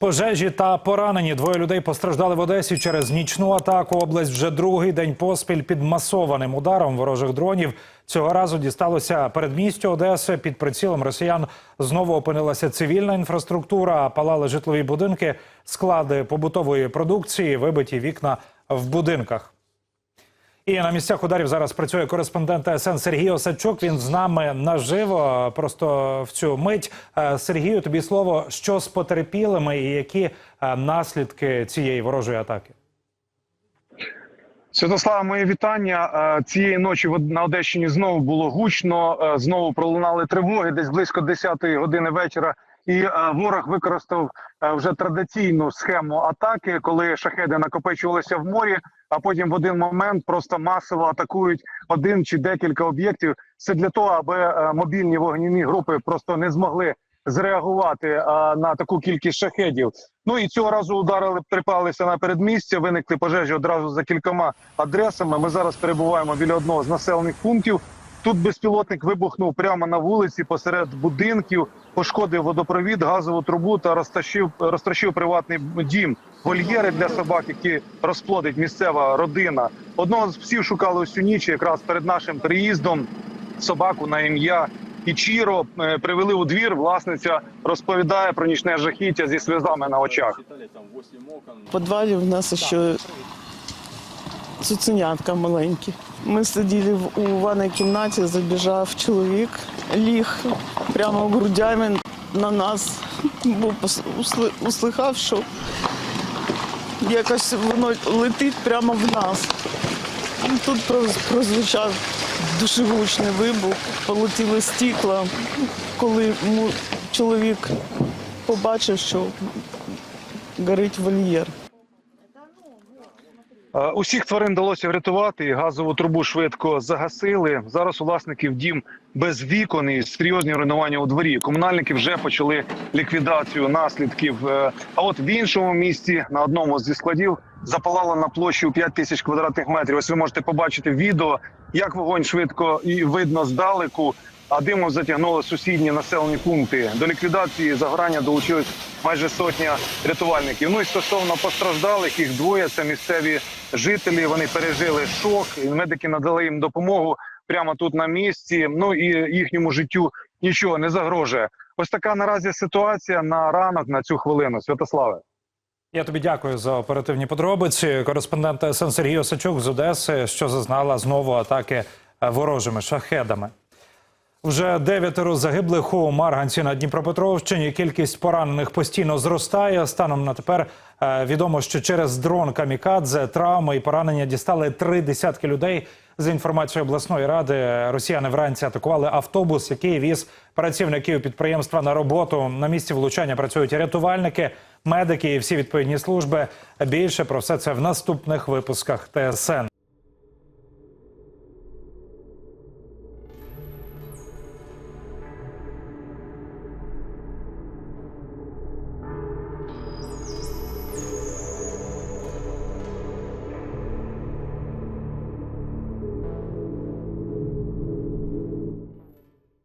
Пожежі та поранені. Двоє людей постраждали в Одесі через нічну атаку. Область вже другий день поспіль під масованим ударом ворожих дронів. Цього разу дісталося передмістю Одеси. Під прицілом росіян знову опинилася цивільна інфраструктура, палали житлові будинки, склади побутової продукції, вибиті вікна в будинках. І на місцях ударів зараз працює кореспондент ТСН Сергій Осадчук. Він з нами наживо. Просто в цю мить. Е, Сергію, тобі слово, що з потерпілими і які е, наслідки цієї ворожої атаки? Святослава, моє вітання. Е, Цієї ночі на Одещині знову було гучно. Знову пролунали тривоги десь близько 10-ї години вечора. І е, ворог використав е, вже традиційну схему атаки, коли шахеди накопичувалися в морі, а потім в один момент просто масово атакують один чи декілька об'єктів. Це для того, аби е, мобільні вогняні групи просто не змогли зреагувати е, на таку кількість шахедів. Ну і цього разу ударили, припалися на передмістя. Виникли пожежі одразу за кількома адресами. Ми зараз перебуваємо біля одного з населених пунктів. Тут безпілотник вибухнув прямо на вулиці посеред будинків, пошкодив водопровід, газову трубу та розтащив, розтрощив приватний дім, вольєри для собак, які розплодить місцева родина. Одного з псів шукали усю ніч, якраз перед нашим приїздом. Собаку на ім'я Ічіро е, привели у двір. Власниця розповідає про нічне жахіття зі сльозами на очах. В підвалі в нас ще цуценятка маленькі. Ми сиділи у ванній кімнаті, забіжав чоловік, ліг прямо грудями на нас, бо услихав, що якось воно летить прямо в нас. Тут проз- прозвучав дуже гучний вибух, полетіли стікла. Коли чоловік побачив, що горить вольєр. Е, Усіх тварин вдалося врятувати. Газову трубу швидко загасили. Зараз у власників дім без вікон і серйозні руйнування у дворі. Комунальники вже почали ліквідацію наслідків. Е, А от в іншому місті на одному зі складів запалало на площі у 5 тисяч квадратних метрів. Ось ви можете побачити відео, як вогонь швидко і видно здалеку. А димом затягнуло сусідні населені пункти. До ліквідації загорання долучилось майже сотня рятувальників. Ну і стосовно постраждалих, їх двоє це місцеві жителі. Вони пережили шок. і Медики надали їм допомогу прямо тут на місці. Ну і їхньому життю нічого не загрожує. Ось така наразі ситуація на ранок на цю хвилину. Святославе. Я тобі дякую за оперативні подробиці. Кореспондент ТСН Сергій Осадчук з Одеси, що зазнала знову атаки ворожими шахедами. Вже дев'ятеро загиблих у Марганці на Дніпропетровщині. Кількість поранених постійно зростає. Станом на тепер е, відомо, що через дрон камікадзе травми і поранення дістали три десятки людей. За інформацією обласної ради, росіяни вранці атакували автобус, який віз працівників підприємства на роботу. На місці влучання працюють рятувальники, медики і всі відповідні служби. Більше про все це в наступних випусках ТСН.